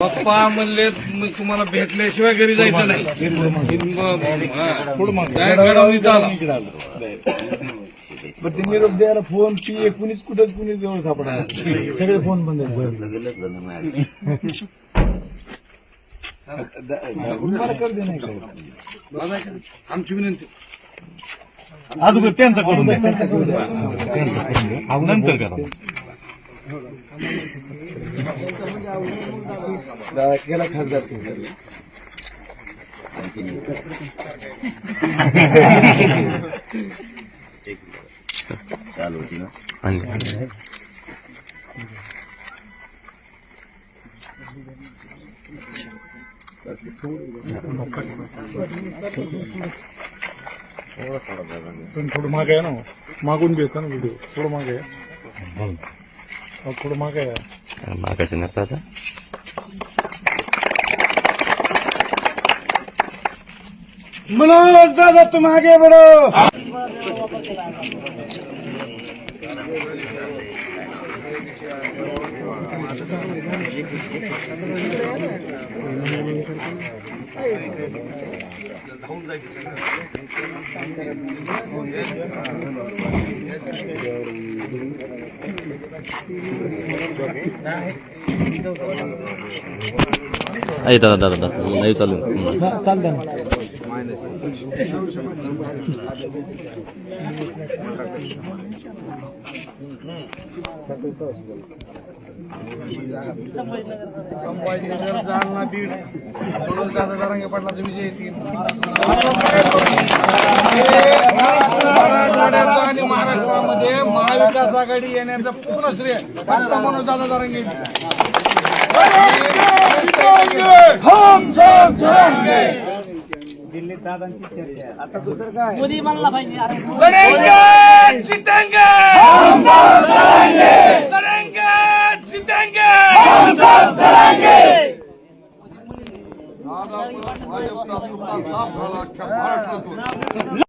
पप्पा म्हणले "मी तुम्हाला भेटल्याशिवाय घरी जायचं नाही. पण ते निरोप द्यायला फोन पी कुणीच कुठेच कुणी जवळ सापडा सगळे फोन बंद? आमची विनंती. अगोदर त्यांचा करून नंतर करा. दादा केला खासदार होती ना थोडं मागे आहे ना. मागून घ्यायचं ना व्हिडिओ थोडं मागे आहे. थोडं मागे आहे मागाशी नका आता मनोज दादा तुम आगे बढ़ो आहे दादा दादा दादा. नाही चालू चालतं संभाजीनगर जालना बीड. म्हणून दादा दारांगे पाटलाचा विजय येतील आणि महाराष्ट्रामध्ये महाविकास आघाडी येण्याचं पूर्ण श्रेय आता म्हणून दादा जरांगे मोदी म्हणला पाहिजे. भाजपचा सुद्धा साफ झाला अख्ख्या महाराष्ट्रातून